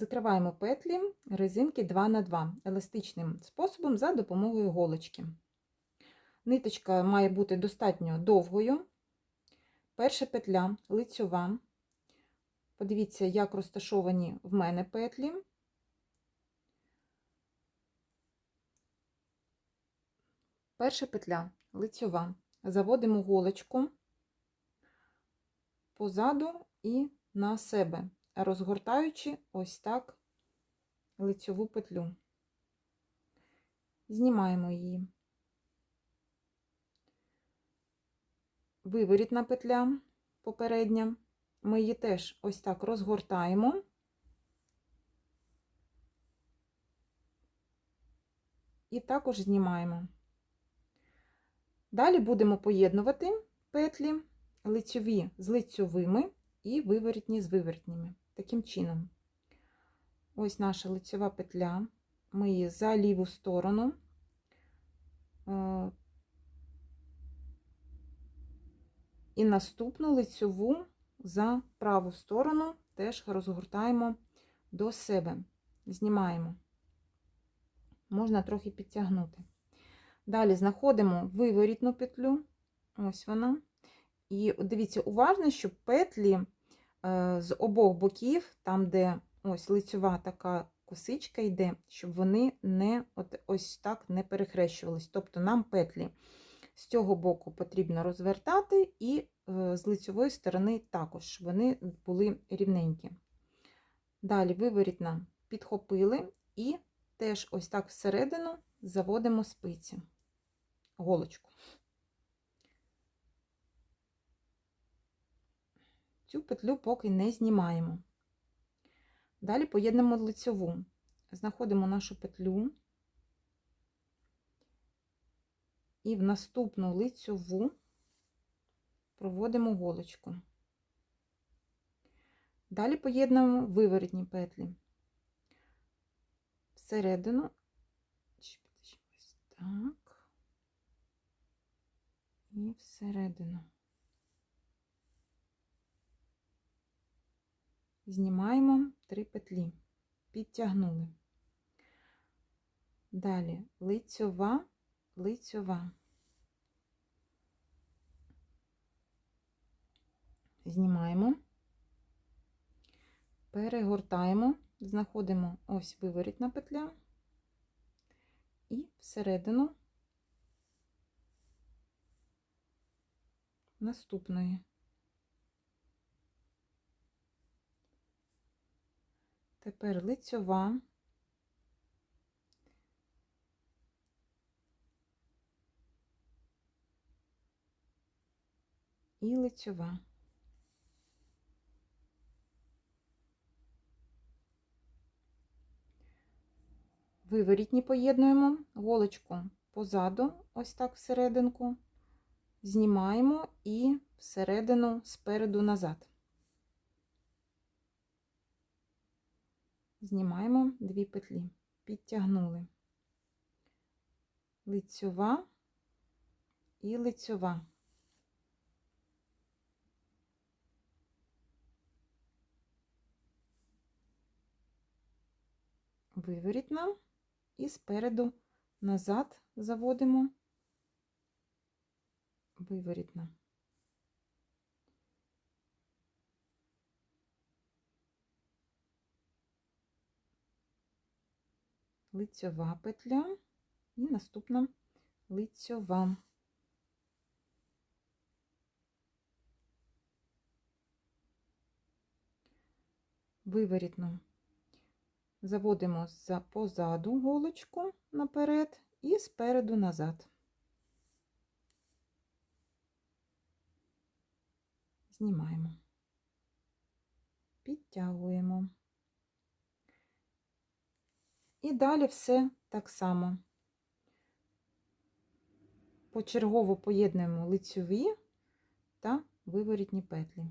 Відкриваємо петлі резинки 2 на 2 еластичним способом за допомогою голочки. Ниточка має бути достатньо довгою. Перша петля лицьова. Подивіться, як розташовані в мене петлі. Перша петля лицьова. Заводимо голочку позаду і на себе, розгортаючи ось так лицьову петлю. Знімаємо її. Виворітна петля попередня. Ми її теж ось так розгортаємо. І також знімаємо. Далі будемо поєднувати петлі лицьові з лицьовими і виворітні з виворітніми. Таким чином, ось наша лицьова петля, ми її за ліву сторону е, і наступну лицьову за праву сторону теж розгортаємо до себе, знімаємо, можна трохи підтягнути. Далі знаходимо виворітну петлю, ось вона. І дивіться, уважно, щоб петлі з обох боків, там, де ось лицьова така косичка йде, щоб вони не от ось так не перехрещувались. Тобто нам петлі з цього боку потрібно розвертати, і е, з лицьової сторони також, щоб вони були рівненькі. Далі виворітна підхопили і теж ось так всередину заводимо спиці, голочку. Цю петлю поки не знімаємо. Далі поєднуємо лицьову. Знаходимо нашу петлю і в наступну лицьову проводимо голочку. Далі поєднуємо виворотні петлі. Всередину, так, і всередину. Знімаємо три петлі, підтягнули. Далі лицьова, лицьова. Знімаємо, перегортаємо, знаходимо ось виворітна петля і всередину наступної. Тепер лицьова. І лицьова. Виворітні поєднуємо голочку позаду, ось так всерединку, знімаємо і всередину спереду назад. Знімаємо дві петлі, підтягнули лицьова і лицьова. Виворітна і спереду назад заводимо виворітна. Лицьова петля і наступна лицьова. Виворітну заводимо за позаду голочку наперед і спереду назад. Знімаємо, підтягуємо. І далі все так само. Почергово поєднуємо лицьові та виворітні петлі.